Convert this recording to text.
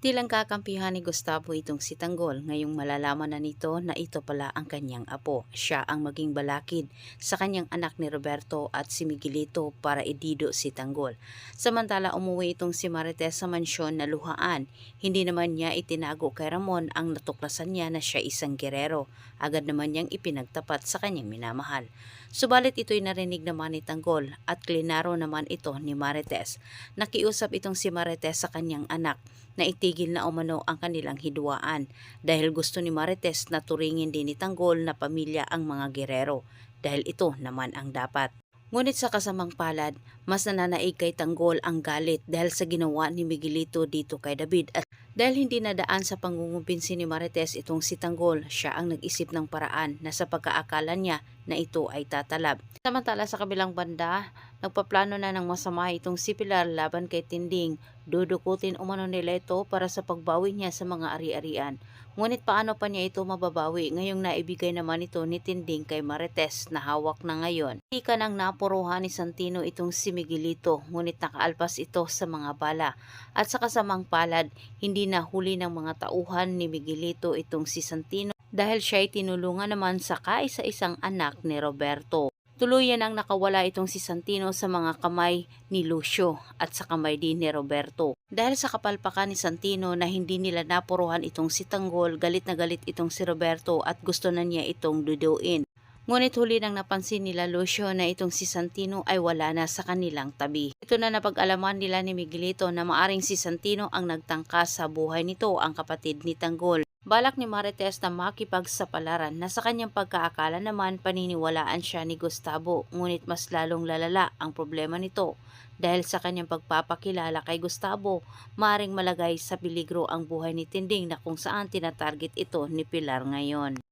Tilang kakampihan ni Gustavo itong si Tanggol ngayong malalaman na nito na ito pala ang kanyang apo. Siya ang maging balakid sa kanyang anak ni Roberto at si Miguelito para idido si Tanggol. Samantala umuwi itong si Marites sa mansyon na luhaan. Hindi naman niya itinago kay Ramon ang natuklasan niya na siya isang gerero. Agad naman niyang ipinagtapat sa kanyang minamahal. Subalit ito'y narinig naman ni Tanggol at klinaro naman ito ni Marites. Nakiusap itong si Marites sa kanyang anak na itigil na umano ang kanilang hidwaan dahil gusto ni Marites na turingin din ni Tanggol na pamilya ang mga gerero dahil ito naman ang dapat. Ngunit sa kasamang palad, mas nananaig kay Tanggol ang galit dahil sa ginawa ni Miguelito dito kay David at dahil hindi nadaan sa pangungumpinsi ni Marites itong si Tanggol, siya ang nag-isip ng paraan na sa pagkaakala niya na ito ay tatalab. Samantala sa kabilang banda, nagpaplano na ng masama itong si Pilar laban kay Tinding. Dudukutin umano nila ito para sa pagbawi niya sa mga ari-arian. Ngunit paano pa niya ito mababawi ngayong naibigay naman ito ni Tinding kay Marites na hawak na ngayon. Hindi ka nang napuruhan ni Santino itong si Miguelito ngunit nakaalpas ito sa mga bala. At sa kasamang palad, hindi nahuli ng mga tauhan ni Miguelito itong si Santino dahil siya ay tinulungan naman sa kaisa-isang anak ni Roberto. Tuluyan ang nakawala itong si Santino sa mga kamay ni Lucio at sa kamay din ni Roberto. Dahil sa kapalpakan ni Santino na hindi nila napuruhan itong si Tanggol, galit na galit itong si Roberto at gusto na niya itong duduin. Ngunit huli nang napansin nila Lucio na itong si Santino ay wala na sa kanilang tabi. Ito na napag-alaman nila ni Miguelito na maaring si Santino ang nagtangkas sa buhay nito ang kapatid ni Tanggol. Balak ni Marites na makipagsapalaran na sa kanyang pagkaakala naman paniniwalaan siya ni Gustavo ngunit mas lalong lalala ang problema nito dahil sa kanyang pagpapakilala kay Gustavo maring malagay sa peligro ang buhay ni Tinding na kung saan tinatarget ito ni Pilar ngayon.